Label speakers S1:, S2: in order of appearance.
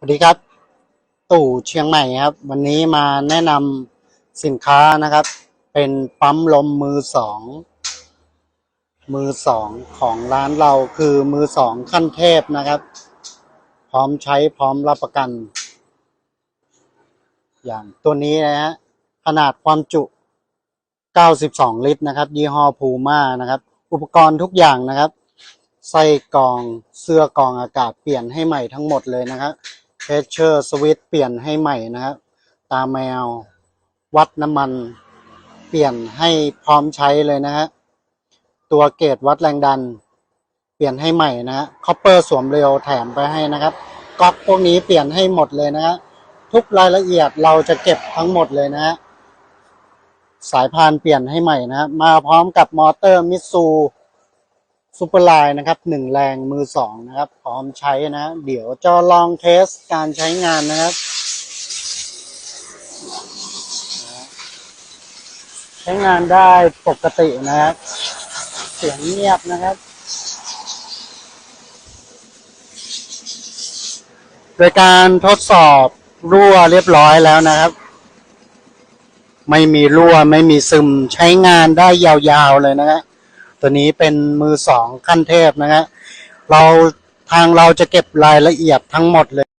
S1: สวัสดีครับ ตู่เชียงใหม่ครับ วันนี้มาแนะนำสินค้านะครับ เป็นปั๊มลมมือสองมือสองของร้านเราคือมือสองขั้นเทพนะครับ พร้อมใช้พร้อมรับประกัน อย่างตัวนี้นะฮะขนาดความจุ 92 ลิตรนะครับ ยี่ห้อพูม่านะครับ อุปกรณ์ทุกอย่างนะครับไส้กองเสื้อกองอากาศเปลี่ยนให้ใหม่ทั้งหมดเลยนะครับ เพชเชอร์สวิตเปลี่ยนให้ใหม่นะครับ ตาแมว วัดน้ำมัน เปลี่ยนให้พร้อมใช้เลยนะฮะ ตัวเกจวัดแรงดัน เปลี่ยนให้ใหม่นะฮะคอปเปอร์สวมเร็วแถมไปให้นะครับก๊อกพวกนี้เปลี่ยนให้หมดเลยนะฮะทุกรายละเอียดเราจะเก็บทั้งหมดเลยนะฮะสายพานเปลี่ยนให้ใหม่นะฮะมาพร้อมกับมอเตอร์มิต ซูเปอร์ไลน์นะครับหนึ่งแรงมือสองนะครับพร้อมใช้นะ เดี๋ยวจะลองเทสการใช้งานนะครับ ใช้งานได้ปกตินะครับ เสียงเงียบนะครับ โดยการทดสอบรั่วเรียบร้อยแล้วนะครับ ไม่มีรั่วไม่มีซึมใช้งานได้ยาวๆเลยนะฮะ ตัวนี้เป็นมือสองขั้นเทพนะฮะเราทางเราจะเก็บรายละเอียดทั้งหมดเลย